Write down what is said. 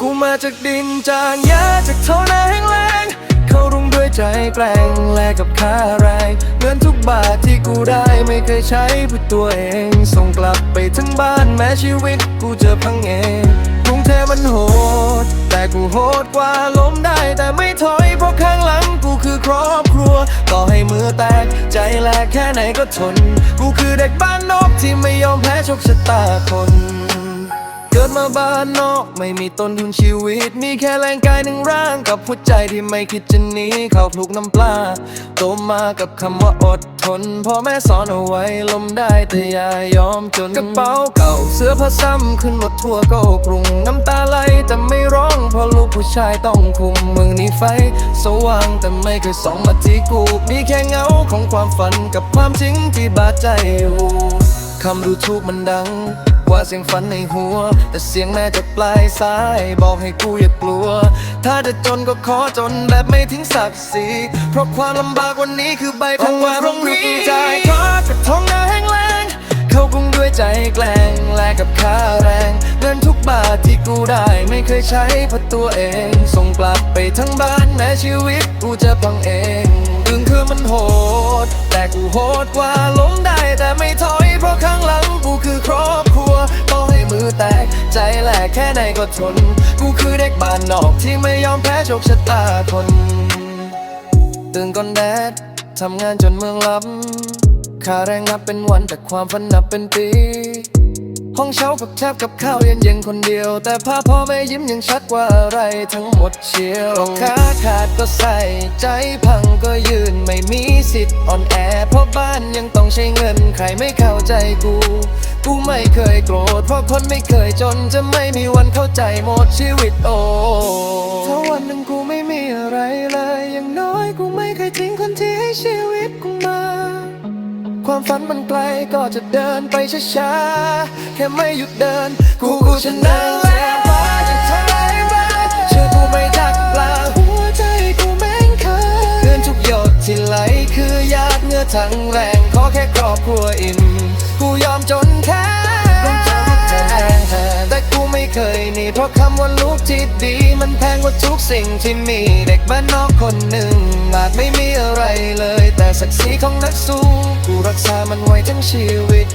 กูมาจากดินจางยาจากเท่านาแห้งแรงเข้ารุงด้วยใจแกล้งแลกกับค่าแรงเงินทุกบาทที่กูได้ไม่เคยใช้เพื่อตัวเอง ส่งกลับไปทั้งบ้านแม้ชีวิตกูจะพังเองกรุงเทพมันโหด แต่กูโหดกว่าล้มได้แต่ไม่ถอยเพราะข้างหลังกูคือครอบ ลกแค่ไหนก็ทน กูคือเด็กบ้านนอกที่ไม่ยอมแพ้โชคชะตาคน เกิดมาบ้านนอกไม่มีต้นทุนชีวิต มีแค่แรงกายหนึ่งร่างกับหัวใจที่ไม่คิดจะหนีเข้าพลุกน้ำปลาโตมากับคำว่าอดทนพ่อแม่สอนเอาไว้ลมได้แต่อย่ายอมจนกระเป๋าเก่าเสื้อผ้าซ้ำขึ้นหมดทั่วก็กรุงน้ำตาไหลแต่ไม่ร้องเพราะลูกผู้ชายต้องคุมมึงนี่ไฟ สว่างแต่ไม่เคยส่องมาที่กูมีแค่เงา ความฝันกับความจริงที่บาดใจอยู่คำดูถูกมันดัง กว่าเสียงฝันในหัว แต่เสียงแม่จากปลายซ้าย บอกให้กูอย่ากลัว ถ้าจะจนก็ขอจนแบบไม่ทิ้งศักดิ์ศรีเพราะความลำบากวันนี้คือใบพังว่าพรุ่งนี้ใจทอดกับท้องนาแห้งแล้งเข้ากรุงด้วยใจแกล้งแลกกับค่าแรงเงินทุกบาทที่กูได้ไม่เคยใช้เพราะตัวเอง ส่งกลับไปทั้งบ้านแม้ชีวิตกูจะพังเอง ตึงคือมันโหด แต่กูโหดกว่าล้มได้แต่ไม่ถอย เพราะข้างหลังกูคือครอบครัวต่อให้มือแตก ใจแหลกแค่ไหนก็ทน กูคือเด็กบ้านนอกที่ไม่ยอมแพ้โชคชะตาคน ตื่นก่อนแดดทำงานจนเมืองลับค่าแรงนับเป็นวันแต่ความฝันนับเป็นปี ห้องเช้ากับแทบกับข้าวเย็นๆคนเดียว แต่ภาพพ่อแม่ยิ้มยังชัดกว่าอะไรทั้งหมดเชียวขาขาดก็ใส่ ใจพังก็ยืนไม่มีสิทธิ์อ่อนแอ เพราะบ้านยังต้องใช้เงิน ใครไม่เข้าใจกู กูไม่เคยโกรธเพราะคนไม่เคยจนจะไม่มีวันเข้าใจหมดชีวิตโอ้ ความฝันมันไกลก็จะเดินไปช้าๆ แค่ไม่หยุดเดิน กูกูชนะแล้วว่าจะทำไรบ้างเชื่อกูไม่ทักเปล่าหัวใจกูแม่งเคยเงินทุกหยดที่ไหลคือหยาดเหงื่อทั้งแรงขอแค่ครอบครัวอิ่ม เพราะคำว่าลูกที่ดี มันแพงกว่าทุกสิ่งที่มีเด็กบ้านนอกคนหนึ่งอาจไม่มีอะไรเลย แต่ศักดิ์ศรีของนักสู้กูรักษามันไว้ทั้งชีวิต